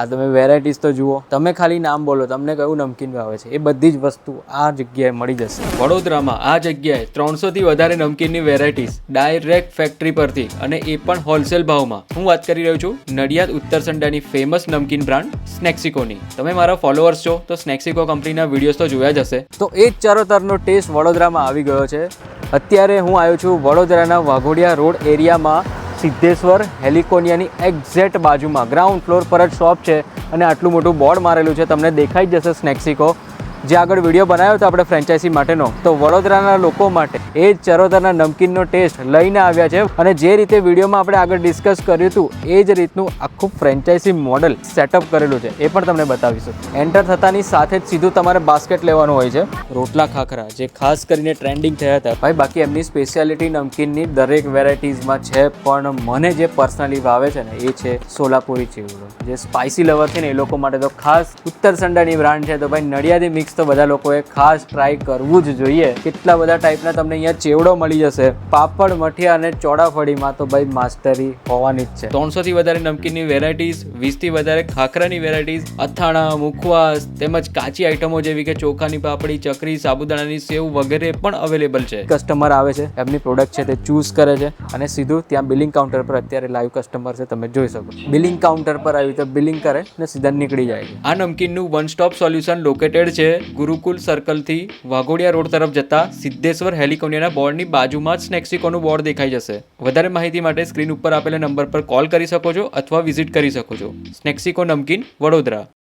આ તમે વેરાયટીઝ તો જુઓ. તમે ખાલી નામ બોલો તમને કયું નમકીન ભાવે છે? એ બધી જ વસ્તુ આ જગ્યાએ મળી જશે. વડોદરામાં આ જગ્યાએ ત્રણસોથી વધારે નમકીનની વેરાયટીઝ ડાયરેક્ટ ફેક્ટરી પરથી અને એ પણ હોલસેલ ભાવમાં. હું વાત કરી રહ્યો છું નડિયાદ ઉત્તર સંડાની ફેમસ નમકીન બ્રાન્ડ સ્નેક્સિકોની. તમે મારા ફોલોઅર્સ છો તો સ્નેક્સિકો કંપનીના વિડીયોઝ તો જોયા જ હશે. તો એ જ ચરોતરનો ટેસ્ટ વડોદરામાં આવી ગયો છે. અત્યારે હું આવ્યો છું વડોદરાના વાઘોડિયા રોડ એરિયામાં સિદ્ધેશ્વર હેલિકોનિયાની એક્ઝેક્ટ બાજુમાં ગ્રાઉન્ડ ફ્લોર પર જ શોપ છે અને આટલું મોટું બોર્ડ મારેલું છે. તમને દેખાઈ જશે સ્નેક્સિકો જે આગળ વીડિયો બનાવ્યો હતો આપણે ફ્રેન્ચાઇઝી માટેનો, તો વડોદરાના લોકો માટે એ જ ચરોતરના નમકીનનો ટેસ્ટ લઈને આવ્યા છે અને જે રીતે વિડીયોમાં આપણે આગળ ડિસ્કસ કર્યું હતું, એ જ રીતનું આખું ફ્રેન્ચાઇઝી મોડલ સેટઅપ કરેલું છે. એ પણ તમને બતાવીશું. એન્ટર થતાની સાથે જ સીધું તમારે બાસ્કેટ લેવાનું હોય છે. રોટલા ખાખરા, જે ખાસ કરીને ટ્રેન્ડિંગ થયા હતા. ભાઈ, બાકી એમની સ્પેશિયાલિટી નમકીનની દરેક વેરાયટીઝમાં છે, પણ મને જે પર્સનલી ભાવે છે ને, એ છે સોલાપુરી ચીવડો. જે સ્પાઇસી લવર છે ને, એ લોકો માટે તો ખાસ ઉત્તર સંડાની બ્રાન્ડ છે. તો ભાઈ, નડિયાદી મિક્સ તો બધા લોકોએ ખાસ ટ્રાય કરવું જ જોઈએ. કેટલા બધા ટાઈપના તમને અહીંયા ચેવડો મળી જશે. પાપડ મઠિયા અને ચોડાફળીમાં તો ભાઈ માસ્ટરી હોવાની જ છે. ત્રણસોથી વધારે નમકીનની વેરાયટીઝ વીસથી વધારે ખાખરાની વેરાયટીઝ અથાણા મુખવાસ તેમજ કાચી આઇટમો જેવી કે ચોખાની પાપડી ચકરી સાબુદાણાની સેવ વગેરે પણ અવેલેબલ છે. કસ્ટમર આવે છે એમની પ્રોડક્ટ છે તે ચૂઝ કરે છે અને સીધું ત્યાં બિલિંગ કાઉન્ટર પર અત્યારે લાઈવ કસ્ટમર છે તમે જોઈ શકો બિલિંગ કાઉન્ટર પર આવી તો બિલિંગ કરે અને સીધા નીકળી જાય આ નમકીનનું વન સ્ટોપ સોલ્યુશન લોકેટેડ છે ગુરુકુલ સર્કલથી વાઘોડિયા રોડ તરફ જતા સિદ્ધેશ્વર હેલિકોનિયાના બોર્ડની બાજુમાં જ સ્નેક્સિકોનું બોર્ડ દેખાઈ જશે. વધારે માહિતી માટે સ્ક્રીન ઉપર આપેલા નંબર પર કોલ કરી શકો છો અથવા વિઝિટ કરી શકો છો. સ્નેક્સિકો નમકીન વડોદરા.